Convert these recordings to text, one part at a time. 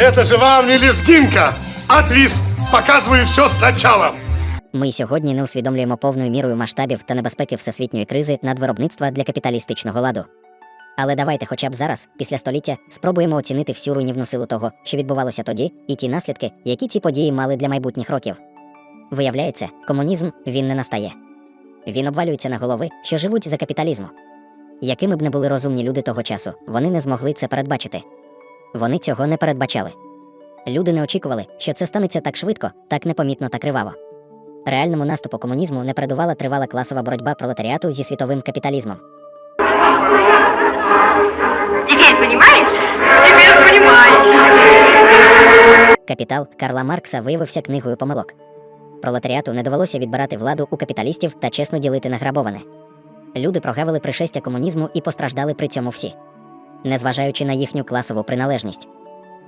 Это же вам не лезгинка, а твист. Показываю все сначала. Ми сьогодні не усвідомлюємо повною мірою масштабів та небезпеки всесвітньої кризи надвиробництва для капіталістичного ладу. Але давайте хоча б зараз, після століття, спробуємо оцінити всю руйнівну силу того, що відбувалося тоді, і ті наслідки, які ці події мали для майбутніх років. Виявляється, комунізм він не настає. Він обвалюється на голови, що живуть за капіталізму. Якими б не були розумні люди того часу, вони не змогли це передбачити. Вони цього не передбачали. Люди не очікували, що це станеться так швидко, так непомітно та криваво. Реальному наступу комунізму не передувала тривала класова боротьба пролетаріату зі світовим капіталізмом. Капітал Карла Маркса виявився книгою помилок. Пролетаріату не довелося відбирати владу у капіталістів та чесно ділити награбоване. Люди прогавили пришестя комунізму і постраждали при цьому всі, незважаючи на їхню класову приналежність.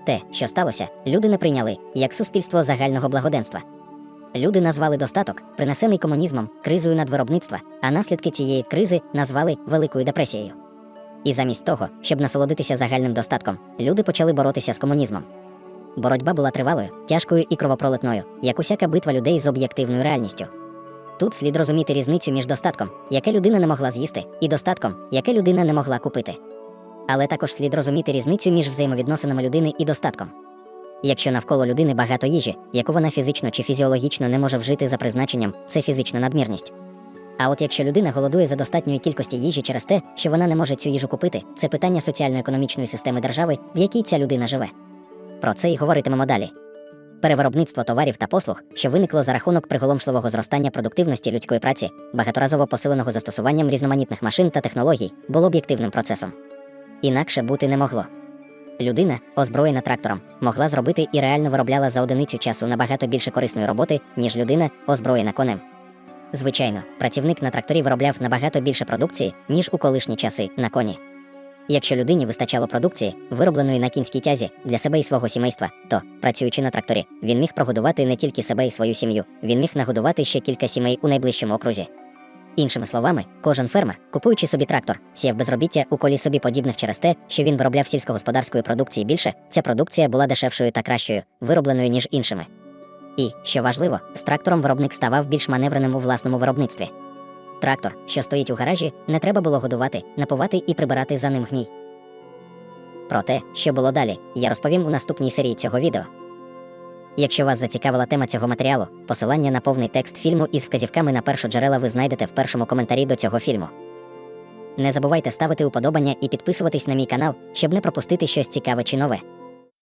Те, що сталося, люди не прийняли як суспільство загального благоденства. Люди назвали достаток, принесений комунізмом, кризою надвиробництва, а наслідки цієї кризи назвали Великою депресією. І замість того, щоб насолодитися загальним достатком, люди почали боротися з комунізмом. Боротьба була тривалою, тяжкою і кровопролитною, як усяка битва людей з об'єктивною реальністю. Тут слід розуміти різницю між достатком, яке людина не могла з'їсти, і достатком, яке людина не могла купити. Але також слід розуміти різницю між взаємовідносинами людини і достатком. Якщо навколо людини багато їжі, яку вона фізично чи фізіологічно не може вжити за призначенням, це фізична надмірність. А от якщо людина голодує за достатньої кількості їжі через те, що вона не може цю їжу купити, це питання соціально-економічної системи держави, в якій ця людина живе. Про це й говоритимемо далі. Перевиробництво товарів та послуг, що виникло за рахунок приголомшливого зростання продуктивності людської праці, багаторазово посиленого застосуванням різноманітних машин та технологій, було об'єктивним процесом. Інакше бути не могло. Людина, озброєна трактором, могла зробити і реально виробляла за одиницю часу набагато більше корисної роботи, ніж людина, озброєна конем. Звичайно, працівник на тракторі виробляв набагато більше продукції, ніж у колишні часи на коні. Якщо людині вистачало продукції, виробленої на кінській тязі для себе і свого сімейства, то, працюючи на тракторі, він міг прогодувати не тільки себе і свою сім'ю, він міг нагодувати ще кілька сімей у найближчому окрузі. Іншими словами, кожен фермер, купуючи собі трактор, сіяв безробіття у колі собі подібних через те, що він виробляв сільськогосподарської продукції більше, ця продукція була дешевшою та кращою, виробленою ніж іншими. І, що важливо, з трактором виробник ставав більш маневреним у власному виробництві. Трактор, що стоїть у гаражі, не треба було годувати, напувати і прибирати за ним гній. Про те, що було далі, я розповім у наступній серії цього відео. Якщо вас зацікавила тема цього матеріалу, посилання на повний текст фільму із вказівками на першоджерела ви знайдете в першому коментарі до цього фільму. Не забувайте ставити уподобання і підписуватись на мій канал, щоб не пропустити щось цікаве чи нове.